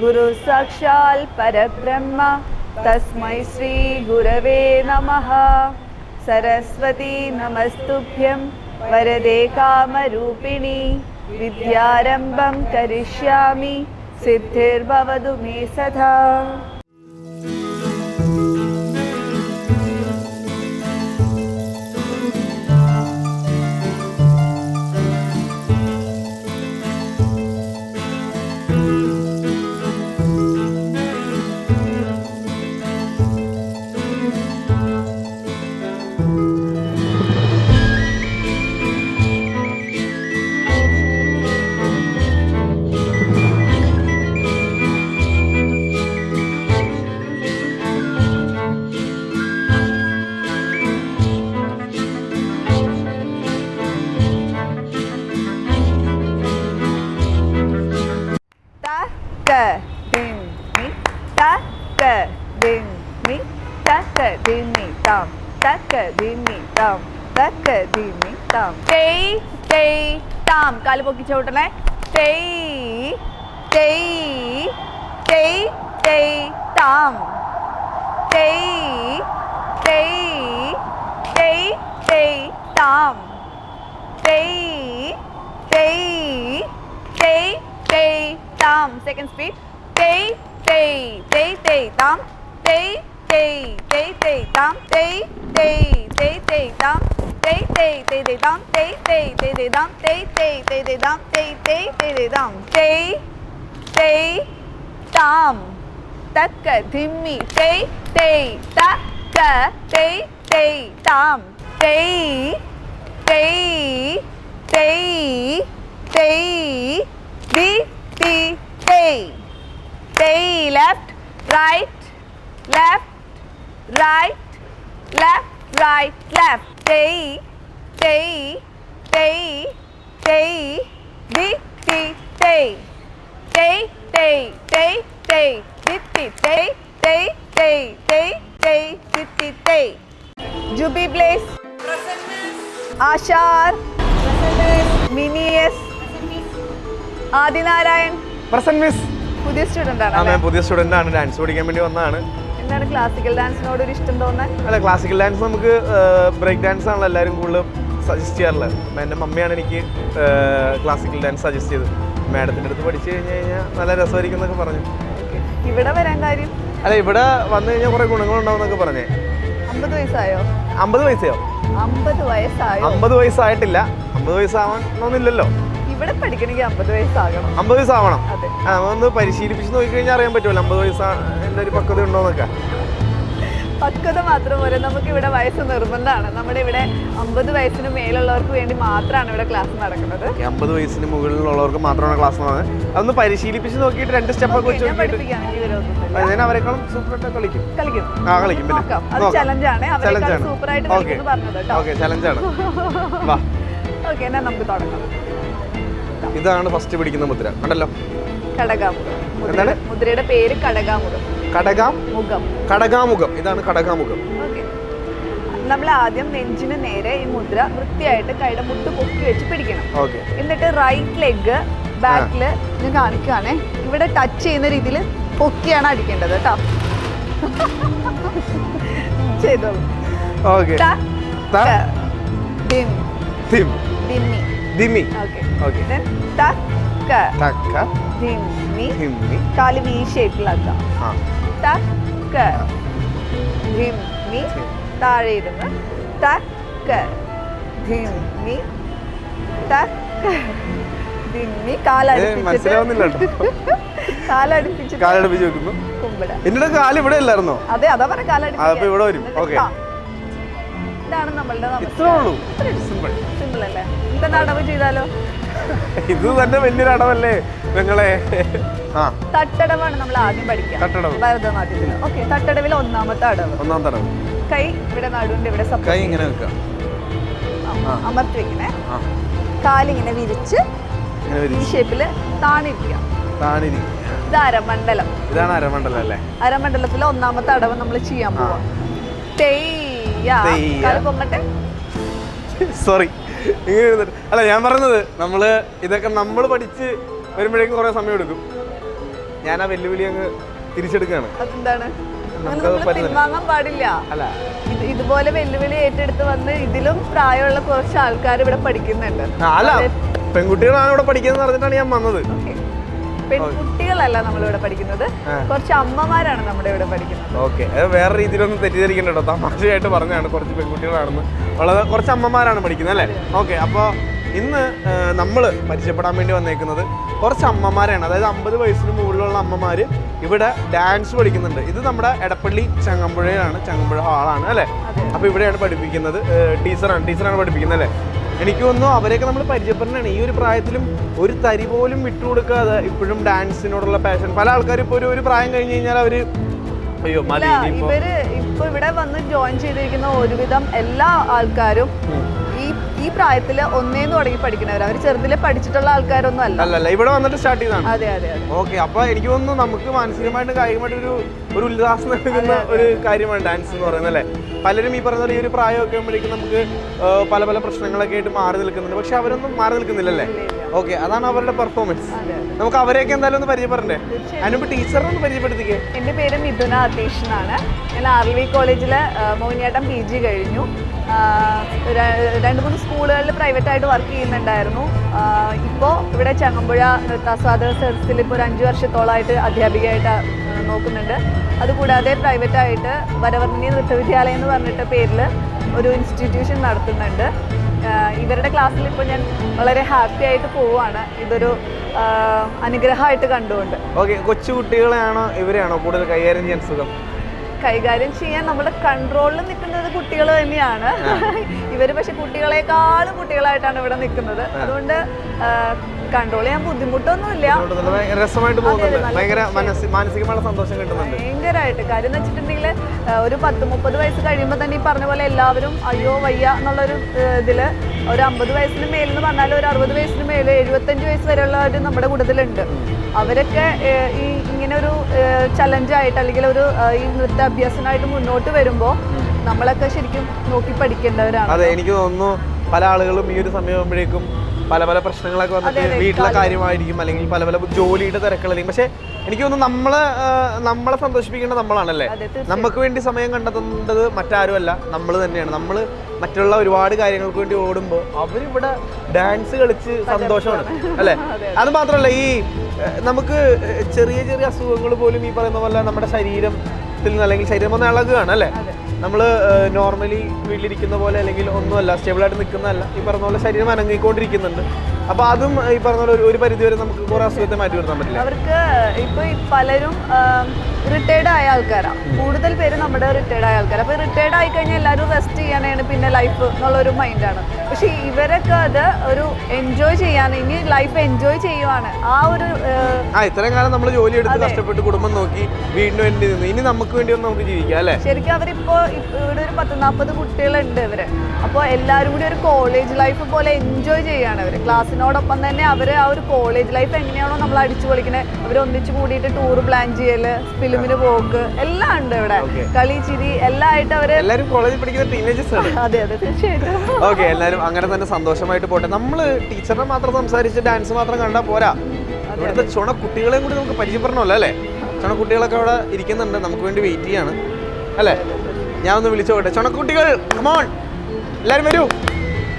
ഗുരു സാക്ഷാൽ പരബ്രഹ്മ. തസ്മൈ ശ്രീ ഗുരവേ നമ. സരസ്വതി നമസ്തുഭ്യം. വരദേ കാമരൂപിണി. വിദ്യാരംഭം കരിഷ്യാമി. സിദ്ധിർഭവതു മേ സദാ. മി താം ത ക ദിൻ മി താം ത ക ദിൻ മി താം തേയ് തേയ് താം കാൽ പൊക്കി ചവിട്ടണേ തേയ് തേയ് തേയ് തേയ് താം തേയ് തേയ് തേയ് തേയ് താം തേയ് തേയ് തേയ് തേയ് tam. Second speed. Tei, tei, tei, tei, tam. Tei, tei, tei, tei, tam. Tei, tei, tei, tei, tam. Tei, tei, tei, tei, tam. Tei, tei, tei, tei, tam. Tei, tei, tei, tei, tam. Tei, tei, tei, tei, tam. Tei, tei, tam. தக்க திம்மி தெய் தெய் தக்க தெய் தெய் தாம் தெய் தெய் தெய் தெய் தி തി തേയ് തേയ് left right left right left right left തേയ് തേയ് തേയ് തേയ് ദി തി തേയ് തേയ് തേയ് തേയ് തേയ് ദിത്തി തേയ് തേയ് തേയ് തേയ് തേയ് ദിത്തി തേയ് ജുബി പ്ലേസ് ആശാർ ആദിനാരായൺ. Present miss. പുതിയ സ്റ്റുഡന്റ് ആണ് ഞാൻ പുതിയ സ്റ്റുഡന്റ് ആണ്. ഡാൻസ് പഠിക്കാൻ വേണ്ടി വന്നതാണ്. എന്താണ് ക്ലാസിക്കൽ ഡാൻസിനോട് ഒരു ഇഷ്ടം തോന്നാൻ അല്ല ക്ലാസിക്കൽ ഡാൻസ് നമുക്ക് ബ്രേക്ക് ഡാൻസ് ആണല്ലോ എല്ലാവരും കൂടുതലും സജസ്റ്റ് ചെയ്യാറുള്ളത്. എന്റെ മമ്മിയാണ് എനിക്ക് ക്ലാസിക്കൽ ഡാൻസ് സജസ്റ്റ് ചെയ്തത്. മാഡത്തിന്റെ അടുത്ത് പഠിച്ചു കഴിഞ്ഞ് കഴിഞ്ഞാൽ നല്ല രസമായിരിക്കും എന്നൊക്കെ പറഞ്ഞു. ഇവിടെ വരാൻ കാര്യം? അല്ല ഇവിടെ വന്നു കഴിഞ്ഞാൽ കുറേ ഗുണങ്ങളുണ്ടാവും എന്നൊക്കെ പറഞ്ഞേ. അമ്പത് വയസ്സായോ? അമ്പത് വയസ്സായോ? അമ്പത് വയസ്സായോ? അമ്പത് വയസ്സായിട്ടില്ല. അമ്പത് വയസ്സാവണമെന്നില്ലല്ലോ. ഇവിടെ പഠിക്കണമെങ്കിൽ അമ്പത് വയസ്സാകണം. അമ്പത് വയസ്സാവണം. ഒന്ന് പരിശീലിപ്പിച്ച് നോക്കിക്കഴിഞ്ഞാൽ അറിയാൻ പറ്റുമല്ലോ അമ്പത് വയസ്സാ എന്റെ ഒരു പക്വത ഉണ്ടോന്നൊക്കെ. പക്വത മാത്രം പോലെ നമുക്ക് ഇവിടെ വയസ്സ് നിർബന്ധമാണ്. നമ്മുടെ ഇവിടെ അമ്പത് വയസ്സിന് മേലുള്ളവർക്ക് വേണ്ടി മാത്രമാണ് ഇവിടെ ക്ലാസ് നടക്കുന്നത്. അമ്പത് വയസ്സിന് മുകളിലുള്ളവർക്ക് മാത്രമാണ് ക്ലാസ് നടന്നത് അതൊന്ന് പരിശീലിപ്പിച്ച് നോക്കിയിട്ട് രണ്ട് സ്റ്റെപ്പ് ഒക്കെ വെച്ച് ഞാൻ അവരെക്കാളും സൂപ്പറായിട്ട് കളിക്കും. കളിക്കും. ആ കളിക്കും പിന്നെ. ചലഞ്ചാണ് അവരെക്കാൾ സൂപ്പറായിട്ട് പറഞ്ഞത് ഓക്കെ ചലഞ്ചാണ് വാ. ഓക്കെ എന്നാൽ നമുക്ക് തുടങ്ങാം. ഇതാണ് ഫസ്റ്റ് പിടിക്കുന്ന മുദ്ര. കണ്ടല്ലോ? മുദ്രയുടെ- എന്താണ്? മുദ്രയുടെ പേര് കടകാമുഖം കടകാം മുഖം. കടകാമുഖം. ഇതാണ് കടകാമുഖം. നമ്മൾ ആദ്യം നെഞ്ചിന് നേരെ ഈ മുദ്ര വൃത്തിയായിട്ട് കൈയുടെ മുട്ട് പൊക്കി വെച്ച് പിടിക്കണം. എന്നിട്ട് റൈറ്റ് ലെഗ് ബാക്കിൽ ഞാൻ കാണിക്കുകയാണേ ഇവിടെ ടച്ച് ചെയ്യുന്ന രീതിയിൽ പൊക്കിയാണ് അടിക്കേണ്ടത് കേട്ടോ. ചെയ്തോളൂ. ഓക്കെ. ദിമി. ഓക്കെ. ഓക്കെ. Then ത, ക, തക്ക. ദിമ്മി ഹിമ്മി കാൽ വി ഷേപ്പിലാക്കാം ആ. ത, ക, ദിമ്മി താഴെ ഇരുന്ന് തക്ക. ക, ദിമ്മി ത, ക, ദിമ്മി ഏ, കാലടിപ്പിച്ചിട്ട് കാലടിപ്പിച്ചിട്ട്. കാലടുപ്പിച്ച് വെക്കുന്നു. കുമ്പിട. എന്നിട്ട് കാൽ ഇവിടെ ഇല്ലായിരുന്നോ? അതെ അതാ പറഞ്ഞ അപ്പൊ ഇവിടെ വരും. ഓക്കെ. ഇതാണ് നമ്മളുടെ ഇത്രേ ഉള്ളൂ. സിമ്പിൾ സിമ്പിൾ അല്ലേ? നടവ് ചെയ്താലോ? ഇത് തന്നെ വലിയൊരു അടവല്ലേ നിങ്ങളെ? ആ. തട്ടടവാണ് നമ്മൾ ആദ്യം പഠിക്കുക. തട്ടടവ്. ഭരതനാട്യത്തിൽ ഓക്കെ തട്ടടവിൽ ഒന്നാമത്തെ അടവ്. ഒന്നാം തടവ് കൈ ഇവിടെ നടുവിന്റെ ഇവിടെ കൈ സപ്പോർട്ട് ഇങ്ങനെ വെക്കുക. ആ. അമർത്തി വെക്കണേ. ആ. കാലിങ്ങനെ വിരിച്ച് ഇങ്ങനെ ഈ വരും ഷേപ്പിൽ താണിരിക്കുക. താണിരി ഇത് അരമണ്ഡലം. ഇതാണ് അരമണ്ഡലം അല്ലേ? അരമണ്ഡലത്തിലെ ഒന്നാമത്തെ അടവ് നമ്മൾ ചെയ്യാൻ. പോവാം. പൊങ്ങട്ടെ സോറി. ഇങ്ങനെ അല്ല ഞാൻ പറഞ്ഞത് നമ്മൾ ഇതൊക്കെ നമ്മൾ പഠിച്ച് വരുമ്പോഴേക്കും കുറെ സമയം എടുക്കും. ഞാൻ ആ വെല്ലുവിളി അങ്ങ് തിരിച്ചെടുക്കുകയാണ്. പറ്റുന്നില്ല. പിൻവാങ്ങാൻ പാടില്ല. അല്ല. ഇത് ഇതുപോലെ വെല്ലുവിളി ഏറ്റെടുത്ത് വന്ന് ഇതിലും പ്രായമുള്ള കുറച്ച് ആൾക്കാർ ഇവിടെ പഠിക്കുന്നുണ്ട്. അല്ല പെൺകുട്ടികളാണ് ഇവിടെ പഠിക്കുന്നത് പറഞ്ഞിട്ടാണ് ഞാൻ വന്നത്. പെൺകുട്ടികളല്ല നമ്മളിവിടെ പഠിക്കുന്നത്. കുറച്ച് അമ്മമാരാണ് നമ്മുടെ ഇവിടെ പഠിക്കുന്നത്. ഓക്കെ. അത് വേറെ രീതിയിലൊന്നും തെറ്റിദ്ധരിക്കണ്ടോ തമാശയായിട്ട് പറഞ്ഞാണ് കുറച്ച് പെൺകുട്ടികളാണെന്ന്. ഉള്ളത് കുറച്ച് അമ്മമാരാണ് പഠിക്കുന്നത് അല്ലേ? ഓക്കെ അപ്പോൾ ഇന്ന് നമ്മൾ പരിചയപ്പെടാൻ വേണ്ടി വന്നേക്കുന്നത് കുറച്ച് അമ്മമാരാണ്. അതായത് അമ്പത് വയസ്സിന് മുകളിലുള്ള അമ്മമാർ ഇവിടെ ഡാൻസ് പഠിക്കുന്നുണ്ട്. ഇത് നമ്മുടെ എടപ്പള്ളി ചങ്ങമ്പുഴയിലാണ് ചങ്ങമ്പുഴ ഹാളാണ് അല്ലേ. അപ്പോൾ ഇവിടെയാണ് പഠിപ്പിക്കുന്നത് ടീച്ചറാണ് ടീച്ചറാണ് പഠിപ്പിക്കുന്നത് അല്ലേ? എനിക്ക് തോന്നുന്നു അവരെയൊക്കെ നമ്മൾ പരിചയപ്പെടുന്നതാണ്. ഈ ഒരു പ്രായത്തിലും ഒരു തരി പോലും വിട്ടുകൊടുക്കാതെ ഇപ്പോഴും ഡാൻസിനോടുള്ള പാഷൻ പല ആൾക്കാരും ഇപ്പോൾ ഒരു ഒരു പ്രായം കഴിഞ്ഞ് കഴിഞ്ഞാൽ അവർ അയ്യോ മതി അല്ല ഇവർ ഇപ്പൊ ഇവിടെ വന്ന് ജോയിൻ ചെയ്തിരിക്കുന്ന ഒരുവിധം എല്ലാ ആൾക്കാരും ഈ ഈ പ്രായത്തിൽ ഒന്നേന്ന് തുടങ്ങി പഠിക്കുന്നവർ അവർ ചെറുതിലെ പഠിച്ചിട്ടുള്ള ആൾക്കാരൊന്നും അല്ല. അല്ലല്ല ഇവിടെ വന്നിട്ട് സ്റ്റാർട്ട് ചെയ്താണ് അതെ അതെ അതെ. ഓക്കെ അപ്പൊ എനിക്ക് തോന്നുന്നു നമുക്ക് മാനസികമായിട്ടും കായികമായിട്ടും ഒരു ഒരു ഉല്ലാസം നൽകുന്ന ഒരു കാര്യമാണ് ഡാൻസ് എന്ന് പറയുന്നത് അല്ലേ? പലരും ഈ പറഞ്ഞ പോലെ ഈ ഒരു പ്രായമൊക്കെ ആകുമ്പോഴേക്കും നമുക്ക് പല പല പ്രശ്നങ്ങളൊക്കെ ആയിട്ട് മാറി നിൽക്കുന്നുണ്ട്. പക്ഷെ അവരൊന്നും മാറി നിൽക്കുന്നില്ലല്ലേ. ഓക്കെ അതാണ് അവരുടെ പെർഫോമൻസ് നമുക്ക് അവരെയൊക്കെ എന്തായാലും ഒന്ന് പരിചയപ്പെടണ്ടേ? അതിനുമ്പോൾ അതിനുമ്പ് ടീച്ചറിനെ ഒന്ന് പരിചയപ്പെടുത്തിക്കേ. എന്റെ പേര് മിഥുന അതീഷ് എന്നാണ്. ഞാൻ ആർ വി കോളേജിൽ മോഹിനിയാട്ടം പി ജി കഴിഞ്ഞു. രണ്ട് മൂന്ന് സ്കൂളുകളിൽ പ്രൈവറ്റായിട്ട് വർക്ക് ചെയ്യുന്നുണ്ടായിരുന്നു. ഇപ്പോൾ ഇവിടെ ചങ്ങമ്പുഴ നൃത്താസ്വാദക സെർസിൽ ഇപ്പോൾ ഒരു അഞ്ച് വർഷത്തോളമായിട്ട് അധ്യാപികയായിട്ട് നോക്കുന്നുണ്ട്. അതുകൂടാതെ പ്രൈവറ്റായിട്ട് വരവർണി നൃത്തവിദ്യാലയം എന്ന് പറഞ്ഞിട്ട് പേരിൽ ഒരു ഇൻസ്റ്റിറ്റ്യൂഷൻ നടത്തുന്നുണ്ട്. ഇവരുടെ ക്ലാസ്സിൽ ഇപ്പോൾ ഞാൻ വളരെ ഹാപ്പി ആയിട്ട് പോവുകയാണ്. ഇതൊരു അനുഗ്രഹമായിട്ട് കണ്ടുകൊണ്ട്. ഓക്കെ കൊച്ചു കുട്ടികളെയാണോ ഇവരെയാണോ കൂടുതൽ കൈകാര്യം ചെയ്യാൻ സുഖം? കൈകാര്യം ചെയ്യാൻ നമ്മുടെ കൺട്രോളിൽ നിൽക്കുന്നത് കുട്ടികൾ തന്നെയാണ്. ഇവർ പക്ഷെ കുട്ടികളെക്കാളും കുട്ടികളായിട്ടാണ് ഇവിടെ നിൽക്കുന്നത്. അതുകൊണ്ട് കൺട്രോൾ ചെയ്യാൻ ബുദ്ധിമുട്ടൊന്നുമില്ല. രസമായിട്ട് പോകുന്നുണ്ട്. നല്ല ഭയങ്കര മാനസികമായ സന്തോഷം കിട്ടുന്നുണ്ട്. ഭയങ്കരമായിട്ട് കാര്യം എന്ന് വെച്ചിട്ടുണ്ടെങ്കിൽ ഒരു പത്ത് മുപ്പത് വയസ്സ് കഴിയുമ്പോൾ തന്നെ ഈ പറഞ്ഞ പോലെ എല്ലാവരും അയ്യോ വയ്യ എന്നുള്ളൊരു ഇതിൽ ഇതിൽ ഒരു അമ്പത് വയസ്സിന് മേലെന്ന് പറഞ്ഞാൽ ഒരു അറുപത് വയസ്സിന് മേലെ എഴുപത്തഞ്ച് വയസ്സ് വരെയുള്ളവർ നമ്മുടെ കൂട്ടത്തിലുണ്ട്. അവരൊക്കെ ഈ ചലഞ്ചായിട്ട് അല്ലെങ്കിൽ ഒരു ഈ നൃത്ത അഭ്യാസനായിട്ട് മുന്നോട്ട് വരുമ്പോൾ നമ്മളൊക്കെ ശരിക്കും നോക്കി പഠിക്കേണ്ടവരാണ് അതെ എനിക്ക് തോന്നുന്നു പല ആളുകളും ഈ ഒരു സമയമാകുമ്പോഴേക്കും പല പല പ്രശ്നങ്ങളൊക്കെ വന്നിട്ട് വീട്ടിലെ കാര്യം- കാര്യമായിരിക്കും അല്ലെങ്കിൽ പല പല ജോലിയുടെ തിരക്കുകളായിരിക്കും. പക്ഷെ എനിക്ക് തോന്നുന്നു നമ്മളെ നമ്മളെ സന്തോഷിപ്പിക്കേണ്ടത് നമ്മളാണല്ലേ? നമുക്ക് വേണ്ടി സമയം കണ്ടെത്തേണ്ടത് മറ്റാരുമല്ല നമ്മൾ തന്നെയാണ്. നമ്മൾ മറ്റുള്ള ഒരുപാട് കാര്യങ്ങൾക്ക് വേണ്ടി ഓടുമ്പോൾ അവരിവിടെ ഡാൻസ് കളിച്ച് സന്തോഷമാണ്. അല്ലേ? അത് മാത്രമല്ല ഈ നമുക്ക് ചെറിയ ചെറിയ അസുഖങ്ങൾ പോലും ഈ പറയുന്ന പോലെ നമ്മുടെ ശരീരത്തിൽ നിന്ന് അല്ലെങ്കിൽ ശരീരം ഒന്ന് ഇളകുകയാണ് അല്ലേ? നമ്മൾ നോർമലി വീട്ടിലിരിക്കുന്ന പോലെ അല്ലെങ്കിൽ ഒന്നുമല്ല സ്റ്റേബിളായിട്ട് നിൽക്കുന്നതല്ല. ഈ പറഞ്ഞ പോലെ ശരീരം അനങ്ങിക്കൊണ്ടിരിക്കുന്നുണ്ട്. അപ്പോൾ അതും ഈ പറഞ്ഞ പോലെ ഒരു- ഒരു പരിധി വരെ നമുക്ക് കുറെ അസുഖത്തെ മാറ്റി നിർത്താൻ പറ്റില്ല. അവർക്ക് ഇപ്പൊ പലരും റിട്ടയർഡ് ആയ ആൾക്കാരാണ് കൂടുതൽ പേര് നമ്മുടെ റിട്ടയർഡ് ആയ ആൾക്കാർ അപ്പൊ റിട്ടയർഡ് ആയി കഴിഞ്ഞാൽ എല്ലാവരും റെസ്റ്റ് ചെയ്യാനാണ് പിന്നെ ലൈഫ് എന്നുള്ളൊരു മൈൻഡാണ് പക്ഷെ ഇവരൊക്കെ അത് ഒരു എൻജോയ് ചെയ്യാൻ ഇനി ലൈഫ് എൻജോയ് ചെയ്യുവാണ്. ആ ഒരു ആ ഇത്രയും കാലം നമ്മൾ ജോലി എടുത്ത് കഷ്ടപ്പെട്ട് കുടുംബം നോക്കി വീടിന് വേണ്ടി നിന്ന്. ഇനി നമുക്ക് വേണ്ടി ഒന്ന് നമുക്ക് ജീവിക്കാം അല്ലേ? ശരിക്കും അവരിപ്പോ ഇവിടെ ഒരു പത്ത് നാൽപ്പത് കുട്ടികളുണ്ട് ഇവർ. അപ്പോൾ എല്ലാവരും കൂടി ഒരു കോളേജ് ലൈഫ് പോലെ എൻജോയ് ചെയ്യാണ് അവർ ക്ലാസ്സിനോടൊപ്പം തന്നെ അവർ ആ ഒരു കോളേജ് ലൈഫ് എങ്ങനെയാണോ നമ്മൾ അടിച്ചു പൊളിക്കണേ. അവർ ഒന്നിച്ച് കൂടിയിട്ട് ടൂർ പ്ലാൻ ചെയ്യൽ ഫിലിമിന് പോക്ക് എല്ലാം ഉണ്ട് ഇവിടെ. കളി ചിരി എല്ലാം ആയിട്ട് അവർ എല്ലാവരും കോളേജിൽ പഠിക്കുന്ന ടീനേജേഴ്സ് ആണ്. അതെ അതെ തീർച്ചയായിട്ടും. ഓക്കെ എല്ലാവരും അങ്ങനെ തന്നെ സന്തോഷമായിട്ട് പോട്ടെ. നമ്മൾ ടീച്ചറിനെ മാത്രം സംസാരിച്ച് ഡാൻസ് മാത്രം കണ്ടാൽ പോരാ. ഇവിടുത്തെ ചുണ കുട്ടികളെയും കൂടി നമുക്ക് പരിചയപ്പെടണമല്ലോ അല്ലേ? ചുണ കുട്ടികളൊക്കെ അവിടെ ഇരിക്കുന്നുണ്ട്. നമുക്ക് വേണ്ടി വെയിറ്റ് ചെയ്യാണ്. അല്ലേ? ഞാൻ ഒന്ന് വിളിച്ചു നോക്കട്ടെ ചുണക്കുട്ടികൾ കമോൺ എല്ലാവരും വരൂ.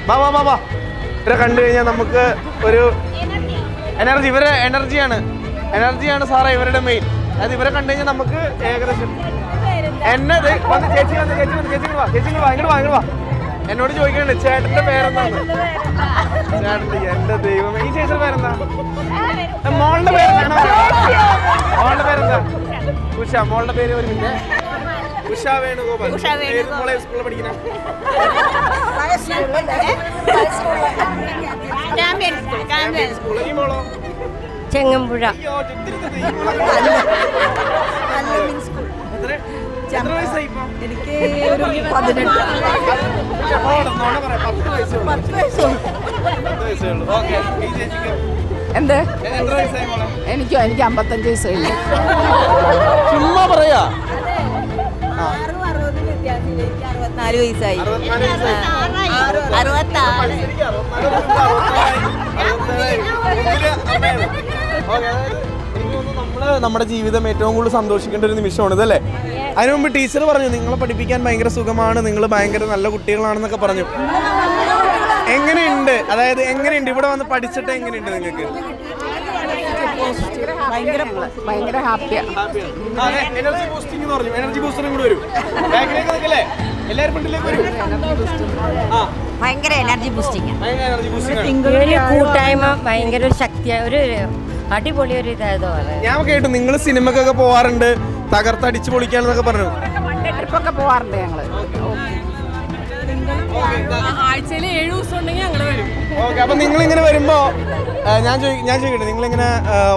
വാ വാ വാ വാ. ഇവരെ കണ്ടു കഴിഞ്ഞാൽ നമുക്ക് ഒരു എനർജി ഇവരെ എനർജിയാണ് എനർജിയാണ് സാറേ ഇവരുടെ മെയിൻ അതായത് ഇവരെ കണ്ടു കഴിഞ്ഞാൽ നമുക്ക് ഏകദേശം എന്നെ വന്ന് ചേച്ചി വന്ന് ചേച്ചി വന്ന് ചേച്ചി വാ ചേച്ചി വാ ഇങ്ങോട്ട് വാ ഇങ്ങോട്ട് വാ. എന്നോട് ചോദിക്കണ്ട് ചേട്ടന്റെ പേരെന്താണ് ചേട്ടന്റെ എന്റെ ദൈവം ഈ ചേച്ചിയുടെ പേരെന്താ? മോളുടെ പേരെന്താണ്? മോളുടെ പേരെന്താ? ഉഷ മോളുടെ പേര് ഒരു മിനിറ്റ് ഉഷ വേണുഗോപാൽ ഏത് മോളെ സ്കൂളിൽ പഠിക്കണേ ചാമ്പ്യൻ സ്കൂൾ ചാമ്പ്യൻ സ്കൂളിൽ ഈ മോളോ ചെങ്ങമ്പുഴ അയ്യോ ചുറ്റിരുന്നത് ഈ മോളെ. എത്ര എത്ര വയസ്സായി ഇപ്പൊ എനിക്ക് ഒരു പതിനെട്ട് പക്ഷെ മോളെ, നോണ പറ, പത്ത് വയസ്സേ ഉള്ളൂ. പത്ത് വയസ്സേ ഉള്ളൂ. ഓക്കേ. ഈ ചേച്ചിക്കോ? എന്ത് എത്ര വയസ്സായി മോളെ? എനിക്കോ എനിക്ക് അമ്പത്തഞ്ച് വയസ്സായില്ല ചുമ്മാ പറയാ ആറും അറുപതും വ്യത്യാസമില്ല എനിക്ക് അറുപത്തിനാല് വയസ്സായി. അറുപത്താറ് നമ്മൾ നമ്മുടെ ജീവിതം ഏറ്റവും കൂടുതൽ സന്തോഷിക്കേണ്ട ഒരു നിമിഷമാണ് അല്ലേ? അതിനു മുമ്പ് ടീച്ചർ പറഞ്ഞു നിങ്ങളെ പഠിപ്പിക്കാൻ ഭയങ്കര സുഖമാണ് നിങ്ങൾ ഭയങ്കര നല്ല കുട്ടികളാണെന്നൊക്കെ പറഞ്ഞു. എങ്ങനെയുണ്ട്? അതായത് എങ്ങനെയുണ്ട്? ഇവിടെ വന്ന് പഠിച്ചിട്ട് എങ്ങനെയുണ്ട് നിങ്ങൾക്ക്? ഭയങ്കര ഭയങ്കര ഹാപ്പിയാ. എനർജി ബൂസ്റ്റിംഗ് എന്ന് പറഞ്ഞു. എനർജി ബൂസ്റ്ററും കൂടി വരും. ബാക്കിലേക്ക് നിൽക്കല്ലേ? എല്ലാവരും ഫ്രണ്ടിലേക്ക് വരും. ആ. ഭയങ്കര എനർജി ബൂസ്റ്റിംഗ് ഒരു കൂട്ടായ്മ ഭയങ്കര ഒരു ശക്തി ഒരു അടിപൊളി ഒരു ഇതായത് ഞാൻ കേട്ടു നിങ്ങൾ സിനിമക്കൊക്കെ പോവാറുണ്ട്. തകർത്തടിച്ചു പൊളിക്കാന്നൊക്കെ പറഞ്ഞു. ട്രിപ്പൊക്കെ പോവാറുണ്ട് ഞങ്ങൾ. ആഴ്ചയിൽ ഏഴ് ദിവസം ഉണ്ടെങ്കിൽ ഞങ്ങൾ വരും. ഓക്കെ അപ്പൊ നിങ്ങൾ ഇങ്ങനെ വരുമ്പോ ഞാൻ ഞാൻ ചോദിക്കട്ടെ നിങ്ങൾ ഇങ്ങനെ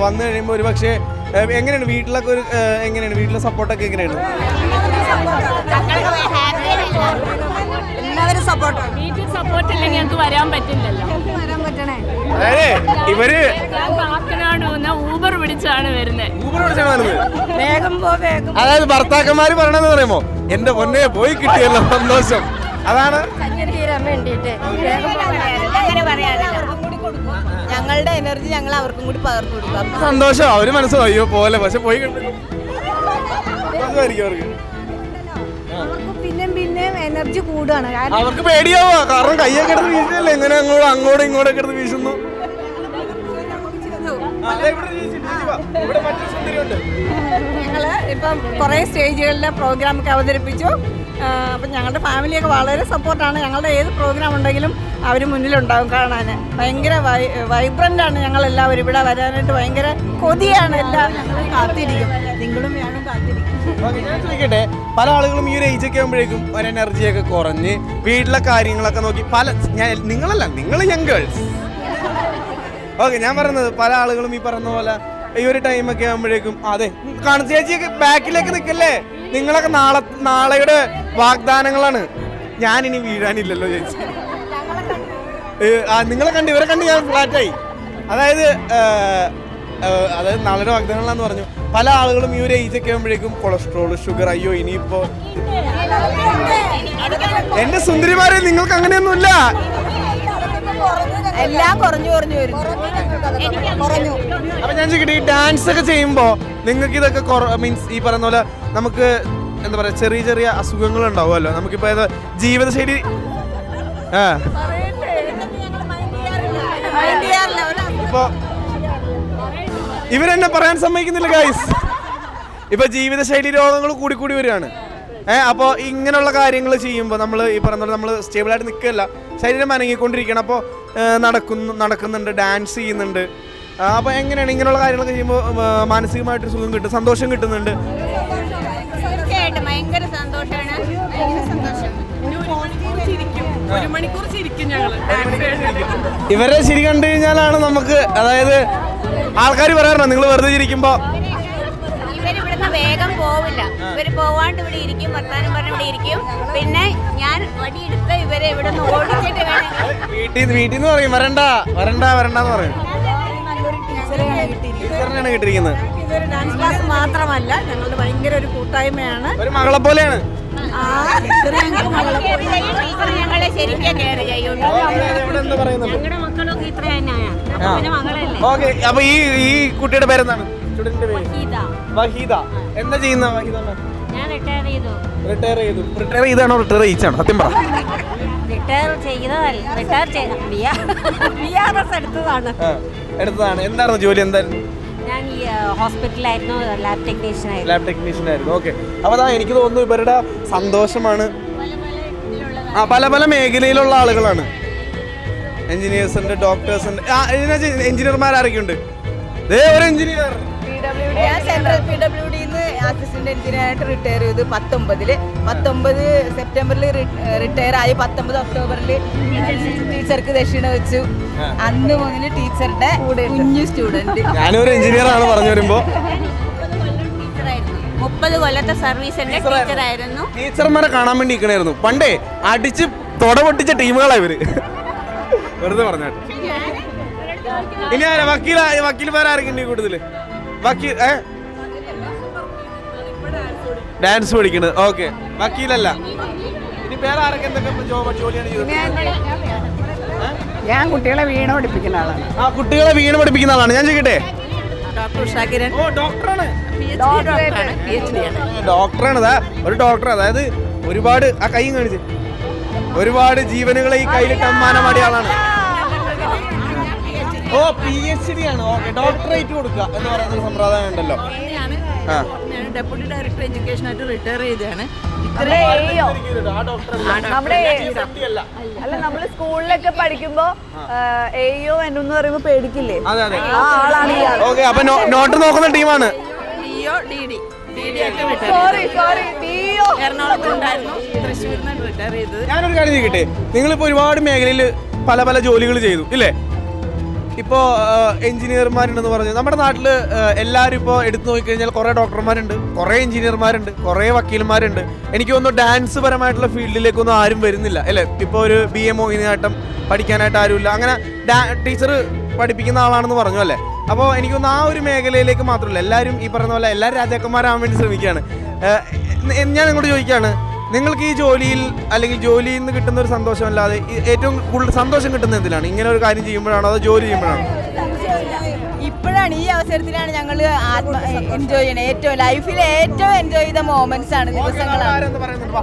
വന്നു കഴിയുമ്പോൾ ഒരു പക്ഷേ എങ്ങനെയാണ് വീട്ടിലൊക്കെ ഒരു എങ്ങനെയാണ് വീട്ടിലെ സപ്പോർട്ടൊക്കെ എങ്ങനെയാണ്? എല്ലാവരും വീട്ടിൽ സപ്പോർട്ട് ഇല്ലെങ്കിൽ ഞങ്ങൾക്ക് വരാൻ പറ്റില്ലല്ലോ. അതായത് ഇവർ? ഞാൻ കാക്കനാട് വന്ന ഊബർ പിടിച്ചാണ് വരുന്നത് ഊബർ വിളിച്ചാണ് വരുന്നത് വേഗം പോ വേഗം അതായത് ഭർത്താക്കന്മാര് പറയണെന്ന് പറയുമോ എന്റെ പൊന്നെ പോയി കിട്ടിയല്ലോ സന്തോഷം. അതാണ് വേണ്ടിയിട്ട്. അങ്ങനെ പറയാറില്ല അവർക്കും കൂടി കൊടുക്കും ഞങ്ങളുടെ എനർജി ഞങ്ങൾ അവർക്കും കൂടി പകർന്നു കൊടുക്കും. സന്തോഷം. അവർ മനസ്സിലായി അയ്യോ പോലെ. പക്ഷെ പോയി കണ്ടു. സന്തോഷമായിരിക്കും അവർക്ക്. പിന്നെയും പിന്നെയും എനർജി കൂടുകയാണ് കാരണം അവർക്ക് പേടിയാവാ കാരണം കയ്യൊക്കെ എടുത്ത് വീശല്ലേ എങ്ങനെ അങ്ങോട്ട് അങ്ങോട്ടും ഇങ്ങോട്ടൊക്കെ എടുത്ത് വീശുന്നു? ഞങ്ങൾ ഇപ്പം കുറേ സ്റ്റേജുകളിലെ പ്രോഗ്രാമൊക്കെ അവതരിപ്പിച്ചു. അപ്പം ഞങ്ങളുടെ ഫാമിലിയൊക്കെ വളരെ സപ്പോർട്ടാണ്. ഞങ്ങളുടെ ഏത് പ്രോഗ്രാം ഉണ്ടെങ്കിലും അവർ മുന്നിലുണ്ടാവും കാണാൻ. ഭയങ്കര വൈബ്രന്റാണ് ഞങ്ങളെല്ലാവരും. ഇവിടെ വരാനായിട്ട് ഭയങ്കര കൊതിയാണ് എല്ലാവരും. കാത്തിരിക്കും. നിങ്ങളും ഞാനും കാത്തിരിക്കും. ചോദിക്കട്ടെ പല ആളുകളും ഈ ഒരു ഏജ് ഒക്കെ ആകുമ്പോഴേക്കും ഒരു എനർജി ഒക്കെ കുറഞ്ഞ് വീട്ടിലെ കാര്യങ്ങളൊക്കെ നോക്കി പല ഞാൻ നിങ്ങളല്ല നിങ്ങൾ യങ് ഗേൾസ് ഓക്കെ ഞാൻ പറയുന്നത് പല ആളുകളും ഈ പറഞ്ഞ പോലെ ഈ ഒരു ടൈം ഒക്കെ ആകുമ്പോഴേക്കും അതെ കാണുന്ന ചേച്ചിയൊക്കെ ബാക്കിലേക്ക് നിൽക്കല്ലേ നിങ്ങളൊക്കെ നാളെ നാളെയുടെ വാഗ്ദാനങ്ങളാണ്. ഞാൻ ഇനി വീഴാനില്ലല്ലോ ചേച്ചി നിങ്ങളെ കണ്ട് ഇവരെ കണ്ട് ഞാൻ ഫ്ലാറ്റായി. അതായത് അതായത് നാളെ വാഗ്ദാനങ്ങളാന്ന് പറഞ്ഞു. പല ആളുകളും ഈ ഒരു ഏജ് ഒക്കെ ആകുമ്പോഴേക്കും കൊളസ്ട്രോൾ ഷുഗർ അയ്യോ ഇനിയിപ്പോ എന്റെ സുന്ദരിമാരെ നിങ്ങൾക്ക് അങ്ങനെയൊന്നുമില്ല. എല്ലാം കുറഞ്ഞു കുറഞ്ഞു വരും അപ്പൊ ഞാൻ ചോദിക്കട്ടെ ഈ ഡാൻസ് ഒക്കെ ചെയ്യുമ്പോ നിങ്ങൾക്ക് ഇതൊക്കെ മീൻസ് ഈ പറയുന്ന പോലെ നമുക്ക് എന്താ പറയാ ചെറിയ ചെറിയ അസുഖങ്ങൾ ഉണ്ടാവുമല്ലോ നമുക്കിപ്പോ ഏതാ ജീവിതശൈലി ഇപ്പൊ ഇവരെന്നെ പറയാൻ സമ്മതിക്കുന്നില്ല ഗൈസ് ഇപ്പൊ ജീവിതശൈലി രോഗങ്ങൾ കൂടി കൂടി വരികയാണ്. ഏഹ് അപ്പോൾ ഇങ്ങനെയുള്ള കാര്യങ്ങൾ ചെയ്യുമ്പോൾ നമ്മൾ ഈ പറഞ്ഞ നമ്മൾ സ്റ്റേബിളായിട്ട് നിൽക്കുകയല്ല. ശരീരം അനങ്ങിക്കൊണ്ടിരിക്കണം അപ്പോൾ നടക്കുന്നു നടക്കുന്നുണ്ട് ഡാൻസ് ചെയ്യുന്നുണ്ട്. അപ്പോൾ എങ്ങനെയാണ് ഇങ്ങനെയുള്ള കാര്യങ്ങളൊക്കെ ചെയ്യുമ്പോൾ മാനസികമായിട്ട് സുഖം കിട്ടും സന്തോഷം കിട്ടുന്നുണ്ട്. ഭയങ്കര സന്തോഷമാണ് ഭയങ്കര സന്തോഷം. ഒരു മണിക്കൂർ ചിരിക്കും. ഞങ്ങൾ. ഇവരെ ശരി കണ്ടു കഴിഞ്ഞാലാണ് നമുക്ക് അതായത് ആൾക്കാർ പറയാറുണ്ടോ നിങ്ങൾ വെറുതെ ചിരിക്കുമ്പോൾ ഇവരിവിടുന്ന് വേഗം പോവില്ല. ഇവർ പോവാണ്ട് ഇവിടെ ഇരിക്കും വർത്താനം പറഞ്ഞ് ഇവിടെ ഇരിക്കും. പിന്നെ ഞാൻ വടിയെടുത്ത് ഇവരെ ഇവിടെ നിന്ന് ഓടിച്ചിട്ട് വേണം വീട്ടിൽ വീട്ടിൽ നിന്ന് പറയും വരണ്ട വരണ്ട വരണ്ടെന്ന് പറയും. ടീച്ചറിനാണ് കിട്ടിയിരിക്കുന്നത്. ഇതൊരു ഡാൻസ് ക്ലാസ് മാത്രമല്ല ഞങ്ങളുടെ ഭയങ്കര ഒരു കൂട്ടായ്മയാണ്. ഒരു മകളെ പോലെയാണ്. ഞങ്ങളെ ശരിക്കും ഞങ്ങളുടെ മക്കളൊക്കെ ഇത്ര തന്നെയാണ്. ഓക്കെ അപ്പൊ ഈ ഈ കുട്ടിയുടെ പേരെന്താണ്? വഹീദ. എന്താ ചെയ്യുന്ന വഹീദ ഞാൻ റിട്ടയർ ചെയ്തു. റിട്ടയർ ചെയ്തു. റിട്ടയർ ചെയ്താണോ? റിട്ടയർ ചെയ്യിച്ചാണോ? സത്യം പറ. റിട്ടയർ ചെയ്തതല്ല. റിട്ടയർ എടുത്തതാണ്. എടുത്തതാണ്. എന്തായിരുന്നു ജോലി എന്തായിരുന്നു? ഞാൻ ഈ ഹോസ്പിറ്റലായിരുന്നു ലാബ് ടെക്നീഷ്യൻ ആയിരുന്നു ലാബ് ടെക്നീഷ്യൻ ആയിരുന്നു ഓക്കെ. അപ്പൊ അതാ എനിക്ക് തോന്നുന്നു ഇവരുടെ സന്തോഷമാണ്. ആ പല പല മേഖലയിലുള്ള ആളുകളാണ്. എഞ്ചിനീയേഴ്സ് ഉണ്ട് ഡോക്ടേഴ്സ് ഉണ്ട് എഞ്ചിനീയർമാർ ആരൊക്കെ ദേ ഒരു എഞ്ചിനീയർ ഞാൻ സെൻട്രൽ പി ഡബ്ല്യു ഡിന്ന് അസിസ്റ്റന്റ് എഞ്ചിനീയറായിട്ട് റിട്ടയർ ചെയ്തു പത്തൊമ്പതിൽ. പത്തൊമ്പത് സെപ്റ്റംബറിൽ റിട്ടയർ ആയി. പത്തൊമ്പത് ഒക്ടോബറിൽ ടീച്ചർക്ക് ദക്ഷിണ വെച്ചു. അന്ന് മുതൽ ടീച്ചറുടെ കുഞ്ഞു സ്റ്റുഡന്റ് ഞാനൊരു എഞ്ചിനീയർ ആണ് പറഞ്ഞു വരുമ്പോ. മുപ്പത് കൊല്ലത്തെ സർവീസിന്റെ ടീച്ചറായിരുന്നു ടീച്ചർമാരെ കാണാൻ വേണ്ടി നിൽക്കണായിരുന്നു പണ്ടേ അടിച്ച് തൊട പൊട്ടിച്ച ടീമുകളാ ഇവർ. വെറുതെ പറഞ്ഞാട്ടെ. ഇനി ആരാ? വക്കീൽ വക്കീൽമാരാരൊക്കെ ഈ കൂടുതൽ. വക്കീൽ ഏ? ഡാൻസ് പഠിക്കണത് ഓക്കെ വക്കീലല്ല. ഇനി വേറെ ആരൊക്കെ എന്തൊക്കെ ജോബ് ജോലിയാണ് ചെയ്തത്? ഞാൻ കുട്ടികളെ വീണ പഠിപ്പിക്കുന്ന ആളാണ്. ആ കുട്ടികളെ വീണ് പഠിപ്പിക്കുന്ന ആളാണ്. ഞാൻ ചോദിക്കട്ടെ? ഡോക്ടർ ഉഷാകിരൺ ഓ ഡോക്ടറാണ്. ഒരു ഡോക്ടർ. അതായത് ഒരുപാട് ആ കൈ കാണിച്ച്. ഒരുപാട് ജീവനുകളെ ഈ കയ്യിലിട്ട് അമ്മാനമാടിയ ആളാണ്. ഓ പി എച്ച് ഡി ആണ്. ഓക്കെ ഡോക്ടറേറ്റ് കൊടുക്കുക എന്ന് പറയുന്ന സമ്പ്രദായം ഉണ്ടല്ലോ. ആ. ഡെപ്യൂട്ടി ഡയറക്ടർ എഡ്യൂക്കേഷൻ ആയിട്ട് റിട്ടയർ ചെയ്തതാണ്. നമ്മുടെ അല്ല. നമ്മൾ സ്കൂളിലൊക്കെ പഠിക്കുമ്പോ എന്ന് പറയുമ്പോ പേടിക്കില്ലേ? അതെ അതെ. ആ ആളാണ് ഇയാൾ ഓക്കെ അപ്പൊ നോട്ട് നോക്കുന്ന ടീമാണ്. സോറി സോറി ഞാനൊരു കാര്യം ചെയ്യട്ടെ? നിങ്ങളിപ്പോ ഒരുപാട് മേഖലയിൽ പല പല ജോലികൾ ചെയ്തു ഇല്ലേ? ഇപ്പോൾ എഞ്ചിനീയർമാരുണ്ടെന്ന് പറഞ്ഞു. നമ്മുടെ നാട്ടിൽ എല്ലാവരും ഇപ്പോൾ എടുത്തു നോക്കിക്കഴിഞ്ഞാൽ കുറേ ഡോക്ടർമാരുണ്ട് കുറേ എഞ്ചിനീയർമാരുണ്ട് കുറേ വക്കീൽമാരുണ്ട്. എനിക്ക് തോന്നുന്നു ഡാൻസ് പരമായിട്ടുള്ള ഫീൽഡിലേക്കൊന്നും ആരും വരുന്നില്ല അല്ലേ? ഇപ്പോൾ ഒരു ബി എ മോഹിനിയാട്ടം പഠിക്കാനായിട്ട് ആരുമില്ല. അങ്ങനെ ടീച്ചർ പഠിപ്പിക്കുന്ന ആളാണെന്ന് പറഞ്ഞു അല്ലേ? അപ്പോൾ എനിക്ക് തോന്നുന്നു ആ ഒരു മേഖലയിലേക്ക് മാത്രമല്ല എല്ലാവരും ഈ പറയുന്ന പോലെ എല്ലാ രാജാക്കന്മാരാകാൻ വേണ്ടി ശ്രമിക്കുകയാണ്. ഞാൻ നിങ്ങളോട് ചോദിക്കുകയാണ് നിങ്ങൾക്ക് ഈ ജോലിയിൽ അല്ലെങ്കിൽ ജോലിയിൽ നിന്ന് കിട്ടുന്ന ഒരു സന്തോഷമല്ലാതെ ഏറ്റവും കൂടുതൽ സന്തോഷം കിട്ടുന്ന എന്തിലാണ്? ഇങ്ങനെ ഒരു കാര്യം ചെയ്യുമ്പോഴാണോ അതോ ജോലി ചെയ്യുമ്പോഴാണോ? ഇപ്പോഴാണ് ഈ അവസരത്തിലാണ് ഞങ്ങൾ ആത്മ എൻജോയ് ചെയ്യണത് ഏറ്റവും ലൈഫിലെ ഏറ്റവും എൻജോയ് ചെയ്ത മോമെന്റ്സ് ആണ് ദിവസങ്ങളാണ്. ആരെന്ത് പറയുന്നുണ്ട്? വാ.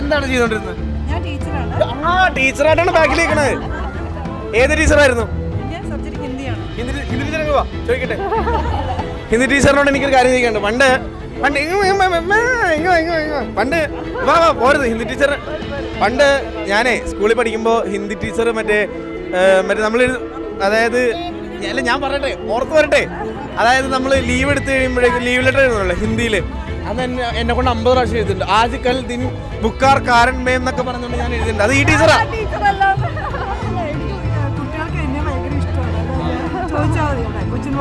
എന്താണ് ചെയ്തോണ്ടിരുന്നത് ആ ടീച്ചറായിട്ടാണ് ബാക്കിൽ നിൽക്കണത് ഏത് ടീച്ചറായിരുന്നു? ഹിന്ദി ഹിന്ദി ടീച്ചർ വാ. ചോദിക്കട്ടെ. ഹിന്ദി ടീച്ചറിനോട് എനിക്കൊരു കാര്യം ചോദിക്കാണ്ട് പണ്ട് പണ്ട് പണ്ട് വാ വാ പോരുത് ഹിന്ദി ടീച്ചർ പണ്ട് ഞാനേ സ്കൂളിൽ പഠിക്കുമ്പോൾ ഹിന്ദി ടീച്ചർ മറ്റേ മറ്റേ നമ്മൾ അതായത് അല്ല ഞാൻ പറയട്ടെ ഓർത്ത് വരട്ടെ. അതായത് നമ്മൾ ലീവ് എടുത്ത് കഴിയുമ്പോഴേക്കും ലീവ് ലെറ്റർ എഴുതുന്നല്ലോ ഹിന്ദിയിൽ അത് എന്നെ എന്നെ കൊണ്ട് അമ്പത് പ്രാവശ്യം എഴുതിയിട്ടുണ്ട്. ആജ് കൽ ദിൻ ബുക്കാർ കാരൻ മേ എന്നൊക്കെ പറഞ്ഞുകൊണ്ട് ഞാൻ എഴുതിയിട്ടുണ്ട്. അത് ഈ ടീച്ചറാ കൊച്ചിൻ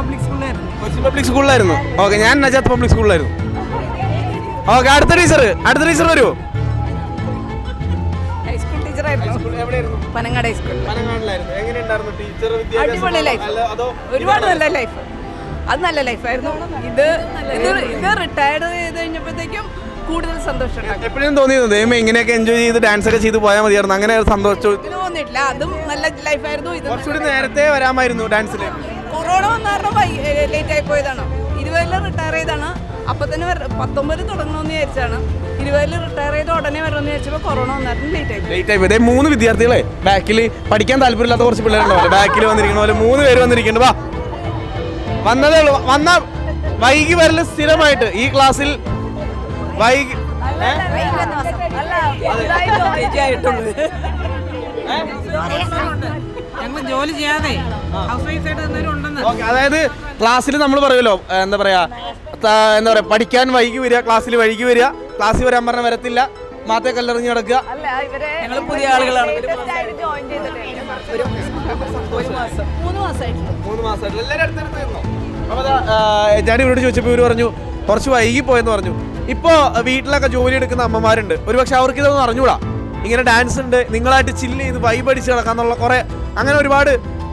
പബ്ലിക് സ്കൂളിലായിരുന്നു ഓക്കെ ഞാൻ നജാത്ത് പബ്ലിക് സ്കൂളിലായിരുന്നു ഓക്കെ അടുത്ത ടീച്ചർ അടുത്ത ടീച്ചർ വരൂ. ഹൈസ്കൂൾ ടീച്ചറായിരുന്നു എവിടെയായിരുന്നു? പനങ്ങാട് ഹൈസ്കൂൾ പനങ്ങാടിലായിരുന്നു. എങ്ങനെയുണ്ടായിരുന്നു ടീച്ചർ അടിപൊളി ലൈഫ് അതോ ഒരുപാട് നല്ല ലൈഫ് അത് നല്ല ലൈഫായിരുന്നു ഇത് ഇത് ഇത് റിട്ടയർഡ് ചെയ്ത് കഴിഞ്ഞപ്പോഴത്തേക്കും കൂടുതൽ സന്തോഷം എപ്പോഴും തോന്നിയിരുന്നു ദൈവം ഇങ്ങനെയൊക്കെ എൻജോയ് ചെയ്ത് ഡാൻസ് ഒക്കെ ചെയ്ത് പോയാൽ മതിയായിരുന്നു. അങ്ങനെ സന്തോഷിച്ചു തോന്നിയിട്ടില്ല. അതും നല്ല ലൈഫായിരുന്നു ഇത് കുറച്ചുകൂടി നേരത്തെ വരാമായിരുന്നു ഡാൻസിൽ കൊറോണ വന്ന കാരണം ലേറ്റ് ആയി പോയതാണ്. ഇരുപതിലും റിട്ടയർ ചെയ്താണ്. അപ്പൊ തന്നെ പത്തൊമ്പത് തുടങ്ങണമെന്ന് വിചാരിച്ചാണ്. ഇരുപതിൽ റിട്ടയർ ചെയ്ത് ഉടനെ വരണമെന്ന് വിചാരിച്ചപ്പോൾ കൊറോണ വന്നായിരുന്നു. ലേറ്റ് ആയി. ലേറ്റ് ആയി ഇതേ മൂന്ന് വിദ്യാർത്ഥികളെ ബാക്കിൽ പഠിക്കാൻ താല്പര്യമില്ലാത്ത കുറച്ച് പിള്ളേരുണ്ടോ? ബാക്കിൽ വന്നിരിക്കുന്ന പോലെ മൂന്ന് പേര് വന്നിരിക്കുന്നുണ്ട്. വാ. വന്നതേ ഉള്ളൂ. വന്ന വൈകി വരൽ സ്ഥിരമായിട്ട് ഈ ക്ലാസ്സിൽ വൈകി ഞങ്ങൾ ജോലി ചെയ്യാതെ അതായത് ക്ലാസ്സിൽ നമ്മൾ പറയുമല്ലോ എന്താ പറയാ എന്താ പറയാ പഠിക്കാൻ വൈകി വരിക ക്ലാസ്സിൽ വൈകി വരിക ക്ലാസ്സിൽ വരാൻ പറഞ്ഞ വരത്തില്ല മാത്ര കല്ലെറിഞ്ഞ് കിടക്കുക അല്ല ഇവരെ ഞങ്ങൾ പുതിയ ആളുകളാണ്. ജോയിൻ ചെയ്തിട്ടുണ്ട്. മൂന്ന് മാസമായിട്ടുണ്ട് മൂന്ന് മാസമായിട്ട് എല്ലാവരും അടുത്തടുത്തായിരുന്നോ? അപ്പോൾ ഞാൻ ഇവരോട് ചോദിച്ചപ്പോൾ ഇവർ പറഞ്ഞു കുറച്ച് വൈകി പോയെന്ന് പറഞ്ഞു. ഇപ്പോൾ വീട്ടിലൊക്കെ ജോലി എടുക്കുന്ന അമ്മമാരുണ്ട്. ഒരുപക്ഷെ അവർക്ക് ഇതൊന്നും അറിഞ്ഞൂടാ. ഇങ്ങനെ ഡാൻസ് ഉണ്ട് നിങ്ങളായിട്ട് ചില്ല് ചെയ്ത് വൈബ് അടിച്ച് കിടക്കാന്നുള്ള കുറേ അങ്ങനെ ഒരുപാട്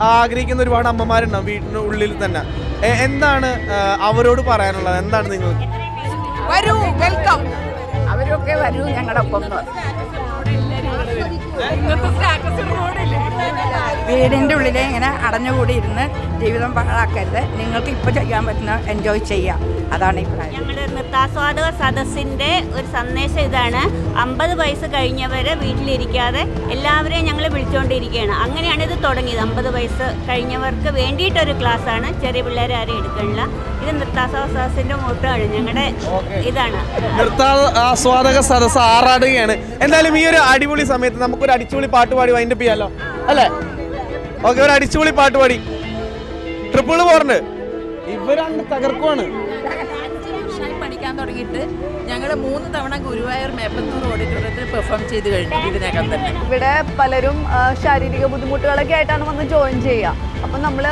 ആഗ്രഹിക്കുന്ന ഒരുപാട് അമ്മമാരുണ്ടാവും വീട്ടിന് ഉള്ളിൽ തന്നെ. എന്താണ് അവരോട് പറയാനുള്ളത്? എന്താണ് നിങ്ങൾ വരൂ വെൽക്കം അവരൊക്കെ വരൂ ഞങ്ങളുടെ ഒപ്പം എന്ന് പറയും. വീടിന്റെ ഉള്ളിൽ ഇങ്ങനെ അടഞ്ഞുകൂടി ഇരുന്ന് ജീവിതം പാഴാക്കരുത്. നിങ്ങൾക്ക് ഇപ്പോൾ ചെയ്യാൻ പറ്റുന്ന എൻജോയ് ചെയ്യാം. അതാണ് ഈ പ്രായം ഞങ്ങളുടെ നൃത്താസ്വാദക സദസ്സിന്റെ ഒരു സന്ദേശം ഇതാണ്. അമ്പത് വയസ്സ് കഴിഞ്ഞവരെ വീട്ടിലിരിക്കാതെ എല്ലാവരെയും ഞങ്ങൾ വിളിച്ചുകൊണ്ടിരിക്കുകയാണ് അങ്ങനെയാണ് ഇത് തുടങ്ങിയത്. അമ്പത് വയസ്സ് കഴിഞ്ഞവർക്ക് വേണ്ടിയിട്ടൊരു ക്ലാസ്സാണ് ചെറിയ പിള്ളേരെ ആരും എടുക്കണില്ല ഇത് നൃത്താസ്വാദക സദസ്സിന്റെ മോട്ടമാണ് ഞങ്ങളുടെ ഇതാണ്. നൃത്താസ്വാദക സദസ്സ് ആറാടുകയാണ്. എന്തായാലും ഈ ഒരു അടിപൊളി സമയത്ത് നമുക്കൊരു അടിച്ചുപൊളി പാട്ട് പാടി വൈൻഡപ്പ് ചെയ്യാമല്ലോ അല്ലേ? ഓക്കെ ഒരു അടിച്ചുപൊളി പാട്ട് പാടി. ട്രിപ്പിൾ പോറുണ്ട് ഇവരാണ് തകർക്കുവാണ്. പഠിക്കാൻ തുടങ്ങിയിട്ട് ഞങ്ങൾ മൂന്ന് തവണ ഗുരുവായൂർ മേപ്പത്തൂർ ഓഡിറ്റോറിയത്തിൽ പെർഫോം ചെയ്ത് കഴിഞ്ഞു ഇതിനകം തന്നെ. ഇവിടെ പലരും ശാരീരിക ബുദ്ധിമുട്ടുകളൊക്കെ ആയിട്ടാണ് വന്ന് ജോയിൻ ചെയ്യുക. അപ്പം നമ്മൾ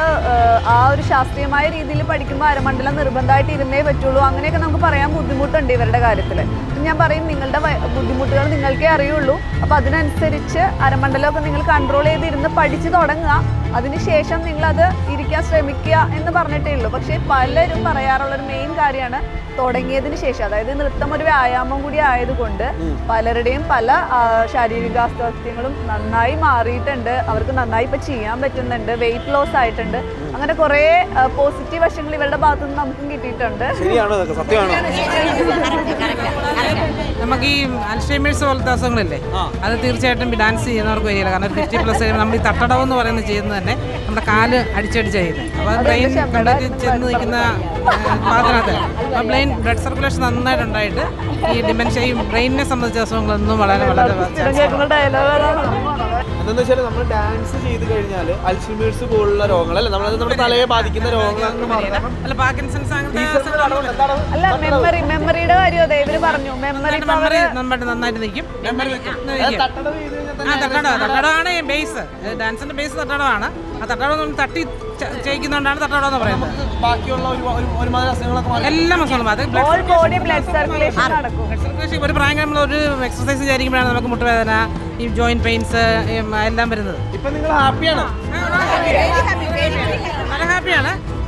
ആ ഒരു ശാസ്ത്രീയമായ രീതിയിൽ പഠിക്കുമ്പോൾ അരമണ്ഡലം നിർബന്ധമായിട്ട് ഇരുന്നേ പറ്റുള്ളൂ. അങ്ങനെയൊക്കെ നമുക്ക് പറയാൻ ബുദ്ധിമുട്ടുണ്ട് ഇവരുടെ കാര്യത്തിൽ ഞാൻ പറയും നിങ്ങളുടെ ബുദ്ധിമുട്ടുകൾ നിങ്ങൾക്കേ അറിയുള്ളൂ. അപ്പോൾ അതിനനുസരിച്ച് അരമണ്ഡലമൊക്കെ നിങ്ങൾ കൺട്രോൾ ചെയ്തിരുന്ന് പഠിച്ചു പഠിച്ച് തുടങ്ങുക. അതിനുശേഷം നിങ്ങളത് ഇരിക്കാൻ ശ്രമിക്കുക എന്ന് പറഞ്ഞിട്ടേ ഉള്ളൂ. പക്ഷേ പലരും പറയാറുള്ളൊരു മെയിൻ കാര്യമാണ് തുടങ്ങിയതിന് ശേഷം. അതായത് നൃത്തം ഒരു വ്യായാമം കൂടി ആയതുകൊണ്ട് പലരുടെയും പല ശാരീരിക ശാരീരികാസ്വാസ്ഥ്യങ്ങളും നന്നായി മാറിയിട്ടുണ്ട്. അവർക്ക് നന്നായി ഇപ്പം ചെയ്യാൻ പറ്റുന്നുണ്ട്. വെയിറ്റ് ലോസ് ആയിട്ടുണ്ട്. അങ്ങനെ കുറെ പോസിറ്റീവ് വശങ്ങൾ ഇവരുടെ ഭാഗത്തു നിന്ന് നമുക്കും കിട്ടിയിട്ടുണ്ട്. ശരിയാണോ സത്യമാണോ? നമുക്ക് ഈ അൽഷേമേഴ്സ് പോലത്തെ അസുഖങ്ങളില്ലേ അത് തീർച്ചയായിട്ടും ഡാൻസ് ചെയ്യുന്നവർക്ക് വരികയില്ല. കാരണം ഫിഫ്റ്റി പ്ലസ് കഴിയുമ്പോൾ നമ്മൾ ഈ തട്ടടവ് എന്ന് പറയുന്നത് ചെയ്യുന്നത് തന്നെ നമ്മുടെ കാൽ അടിച്ചടിച്ച് ചെയ്യുന്നത്. അപ്പോൾ അത് ബ്രെയിൻ കംപ്ലീറ്റ് ചെന്ന് നിൽക്കുന്ന പാത്രത്തിൽ അപ്പോൾ ബ്രെയിൻ ബ്ലഡ് സർക്കുലേഷൻ നന്നായിട്ട് ഉണ്ടായിട്ട് ഈ ഡിമെൻഷ്യയും ബ്രെയിനിനെ സംബന്ധിച്ച അസുഖങ്ങളൊന്നും വളരെ വളരെ എന്താന്ന് വെച്ചാൽ നമ്മൾ ഡാൻസ് ചെയ്ത് കഴിഞ്ഞാൽ അൽഷിമേഴ്സ് പോലുള്ള രോഗങ്ങൾ അല്ലെ നമ്മളത് നമ്മുടെ തലയെ ബാധിക്കുന്ന രോഗങ്ങളാണെന്ന് അല്ല മെമ്മറി മെമ്മറിയുടെ കാര്യം അതെ ഇവർ പറഞ്ഞു? മെമ്മറി മെമ്മറി നന്നായിട്ട് നിൽക്കും. മെമ്മറി തട്ടട തട്ടടമാണ് ബേസ് ഡാൻസിന്റെ ബേസ് തട്ടടമാണ്. ആ തട്ടടം തട്ടി ചെയ്യിക്കുന്നതുകൊണ്ടാണ് തട്ടടം എന്ന് പറയുന്നത്. എല്ലാ അത് ബ്ലഡ് ബോഡി ബ്ലഡ് സർക്കുലേഷൻ നടക്കും. സർക്കുലേഷൻ ഒരു പ്രായം നമ്മൾ ഒരു എക്സസൈസ് വിചാരിക്കുമ്പോഴാണ് നമുക്ക് മുട്ടുവേദന ഈ ജോയിന്റ് പെയിൻസ് എല്ലാം വരുന്നത്. ഇപ്പൊ നിങ്ങൾ ഹാപ്പിയാണ്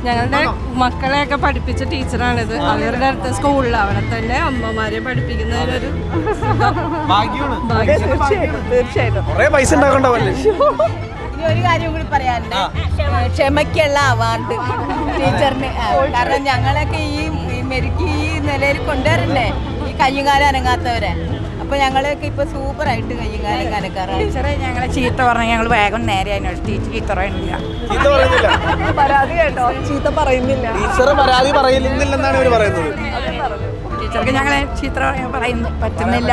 ഞങ്ങളുടെ മക്കളെയൊക്കെ പഠിപ്പിച്ച ടീച്ചറാണിത്. അവരുടെ അടുത്ത് സ്കൂളിൽ അവിടെ തന്നെ അമ്മമാരെ പഠിപ്പിക്കുന്നതിനൊരു തീർച്ചയായിട്ടും. പൈസ ഒരു കാര്യം കൂടി പറയാനുണ്ട്. ക്ഷമയ്ക്കുള്ള അവാർഡ് ടീച്ചറിന് കാരണം ഞങ്ങളൊക്കെ ഈ ഈ മെരുക്കി ഈ നിലയിൽ കൊണ്ടുവരണ്ടേ? ഈ കയ്യുകാലം അനങ്ങാത്തവരെ. അപ്പൊ ഞങ്ങളൊക്കെ ഇപ്പൊ സൂപ്പറായിട്ട് കയ്യും കാലം അനക്കാറാണ് ടീച്ചറെ ഞങ്ങളെ ചീത്ത പറഞ്ഞാൽ ഞങ്ങൾ വേഗം നേരെ അതിനോട് ടീച്ചർ ചീത്ത പറയുന്നില്ല. ചീത്ത പറയുന്നില്ല. പരാതി കേട്ടോ. ചീത്ത പറയുന്നില്ല. ടീച്ചർ പരാതി പറയുന്നില്ലെന്നാണ് ഇവർ പറയുന്നത്. ടീച്ചർക്ക് ഞങ്ങളെ ചീത്ത പറയാൻ പറയുന്നു പറ്റുന്നില്ല.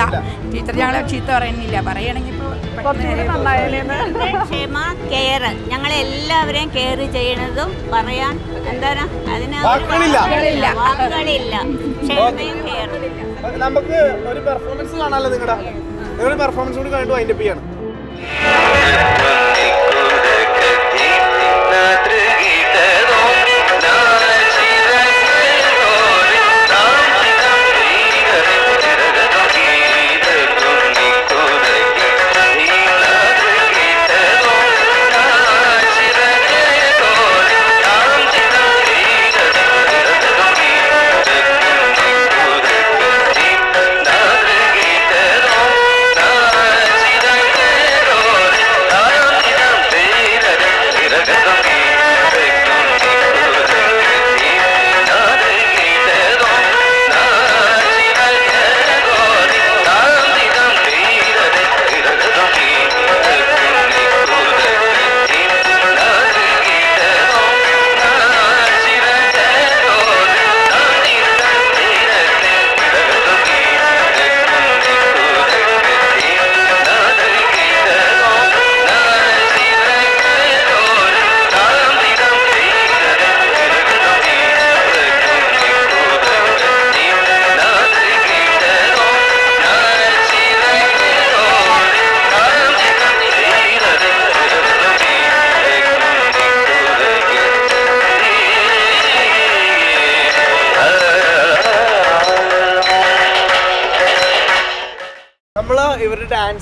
ടീച്ചർ ഞങ്ങളെ ചീത്ത പറയുന്നില്ല. പറയുകയാണെങ്കിൽ ഇപ്പോൾ കുറച്ചുകൂടി നന്നായാലേന്ന് ക്ഷമ കെയർ ഞങ്ങളെ എല്ലാവരെയും കെയർ ചെയ്യണതും പറയാൻ എന്താണ്? അതിന് വാക്കുകളില്ല. വാക്കുകളില്ല. ക്ഷമയും കെയറും നമുക്ക് ഒരു പെർഫോമൻസ് കാണാമല്ലോ നിങ്ങളുടെ നിങ്ങളുടെ പെർഫോമൻസ് കൂടി കണ്ടു വൈൻഡപ്പ് ചെയ്യണം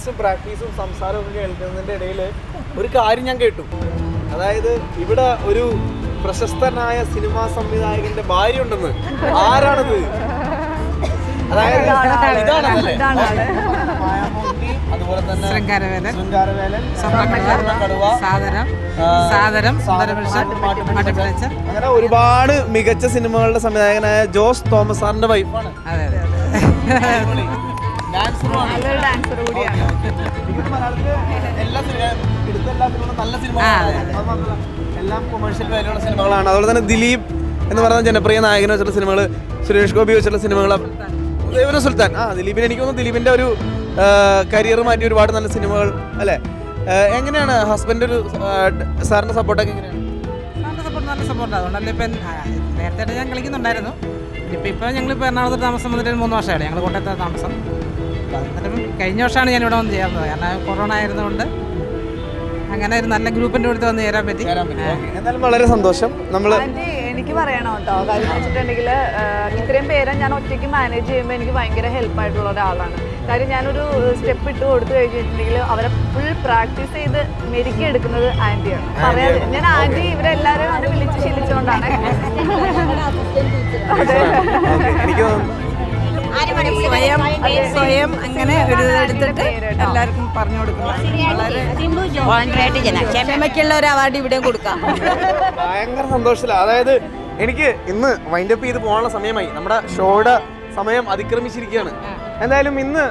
ഡാൻസും പ്രാക്ടീസും സംസാരവും ഒക്കെ കേൾക്കുന്നതിന്റെ ഇടയിൽ ഒരു കാര്യം ഞാൻ കേട്ടു. അതായത് ഇവിടെ ഒരു പ്രശസ്തനായ സിനിമാ സംവിധായകന്റെ ഭാര്യ ഉണ്ടെന്ന്. ആരാണത്? അതായത് ഇതാണ് അതുപോലെ തന്നെ ശൃംഗാരവേലൻ ശൃംഗാരവേലൻ സാദരം അങ്ങനെ ഒരുപാട് മികച്ച സിനിമകളുടെ സംവിധായകനായ ജോസ് തോമസ് സാറിന്റെ വൈഫാണ് അതെ അതെ നല്ലൊരു ഡാൻസർ കൂടിയാണ്. എല്ലാ സിനിമകളാണ്. കൊമേഴ്ഷ്യൽ വാല്യുള്ള അതുപോലെ തന്നെ ദിലീപ് എന്ന് പറയുന്ന ജനപ്രിയ നായകനെ വെച്ചുള്ള സിനിമകൾ സുരേഷ് ഗോപി വെച്ചുള്ള സിനിമകൾ ദേവന സുൽത്താൻ. ആ ദിലീപിന് എനിക്ക് തോന്നുന്നു ദിലീപിന്റെ ഒരു കരിയർ മാറ്റി ഒരുപാട് നല്ല സിനിമകൾ അല്ലേ? എങ്ങനെയാണ് ഹസ്ബൻഡ് ഒരു സാറിന്റെ സപ്പോർട്ടൊക്കെ എങ്ങനെയാണ്? നല്ല സപ്പോർട്ട് നല്ല സപ്പോർട്ട് അതുകൊണ്ടല്ലേ ഇപ്പം നേരത്തെ ഞാൻ കളിക്കുന്നുണ്ടായിരുന്നു ഇപ്പം ഇപ്പം ഞങ്ങളിപ്പോൾ എറണാകുളത്ത് താമസം വന്നിട്ട് മൂന്ന് വർഷമായിട്ട് ഞങ്ങൾ കോട്ടയത്ത് താമസം. എന്നിട്ടും കഴിഞ്ഞ വർഷമാണ് ഞാൻ ഇവിടെ വന്ന് ചേർന്നത് കാരണം കൊറോണ ആയിരുന്നുകൊണ്ട് അങ്ങനെ ഒരു നല്ല ഗ്രൂപ്പിന്റെ അടുത്ത് വന്ന് ചേരാൻ പറ്റി. എന്നാലും വളരെ സന്തോഷം. നമ്മൾ എനിക്ക് പറയണം കേട്ടോ. കാര്യം വെച്ചിട്ടുണ്ടെങ്കിൽ ഇത്രയും പേരെ ഞാൻ ഒറ്റയ്ക്ക് മാനേജ് ചെയ്യുമ്പോൾ എനിക്ക് ഭയങ്കര ഹെൽപ്പ് ആയിട്ടുള്ള ഒരാളാണ്. കാര്യം ഞാനൊരു സ്റ്റെപ്പ് ഇട്ട് കൊടുത്തു കഴിഞ്ഞിട്ടുണ്ടെങ്കിൽ അവരെ ഫുൾ പ്രാക്ടീസ് ചെയ്ത് മെരുക്കി എടുക്കുന്നത് ആന്റിയാണ് പറയാതെ ഞാൻ ആന്റി ഇവരെല്ലാവരും അത് വിളിച്ച് ശീലിച്ചുകൊണ്ടാണ് അതെ സ്വയം സ്വയം അങ്ങനെ ഒരു എടുത്തിട്ട് എല്ലാവർക്കും പറഞ്ഞു കൊടുക്കണം വളരെ ജന ക്ഷമയ്ക്കുള്ള ഒരു അവാർഡ് ഇവിടെ കൊടുക്കാം. ഭയങ്കര സന്തോഷമില്ല അതായത് എനിക്ക് ഇന്ന് വൈൻഡപ്പ് ചെയ്ത് പോകാനുള്ള സമയമായി. നമ്മുടെ ഷോയുടെ സമയം അതിക്രമിച്ചിരിക്കുകയാണ്. എന്തായാലും ഇന്ന്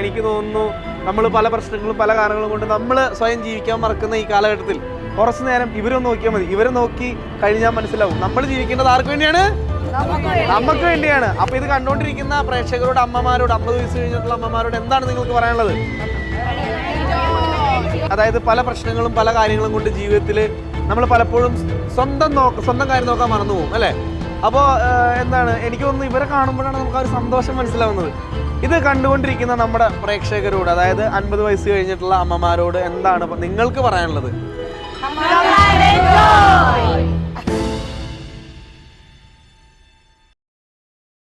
എനിക്ക് തോന്നുന്നു നമ്മൾ പല പ്രശ്നങ്ങളും പല കാരണങ്ങളും കൊണ്ട് നമ്മൾ സ്വയം ജീവിക്കാൻ മറക്കുന്ന ഈ കാലഘട്ടത്തിൽ കുറച്ചു നേരം ഇവരൊന്ന് നോക്കിയാൽ മതി. ഇവരെ നോക്കി കഴിഞ്ഞാൽ മനസ്സിലാവും. നമ്മൾ ജീവിക്കേണ്ടത് ആർക്ക് വേണ്ടിയാണ്? നമുക്ക് വേണ്ടിയാണ്. അപ്പൊ ഇത് കണ്ടോണ്ടിരിക്കുന്ന പ്രേക്ഷകരോട് അമ്മമാരോട് അമ്പത് വയസ്സ് കഴിഞ്ഞിട്ടുള്ള അമ്മമാരോട് എന്താണ് നിങ്ങൾക്ക് പറയാനുള്ളത്? അതായത് പല പ്രശ്നങ്ങളും പല കാര്യങ്ങളും കൊണ്ട് ജീവിതത്തിൽ നമ്മൾ പലപ്പോഴും സ്വന്തം നോക്ക സ്വന്തം കാര്യം നോക്കാൻ മറന്നു പോകും അല്ലേ? അപ്പോൾ എന്താണ്? എനിക്ക് തോന്നുന്നു ഇവരെ കാണുമ്പോഴാണ് നമുക്ക് ആ ഒരു സന്തോഷം മനസ്സിലാവുന്നത്. ഇത് കണ്ടുകൊണ്ടിരിക്കുന്ന നമ്മുടെ പ്രേക്ഷകരോട് അതായത് അൻപത് വയസ്സ് കഴിഞ്ഞിട്ടുള്ള അമ്മമാരോട് എന്താണ് നിങ്ങൾക്ക് പറയാനുള്ളത്?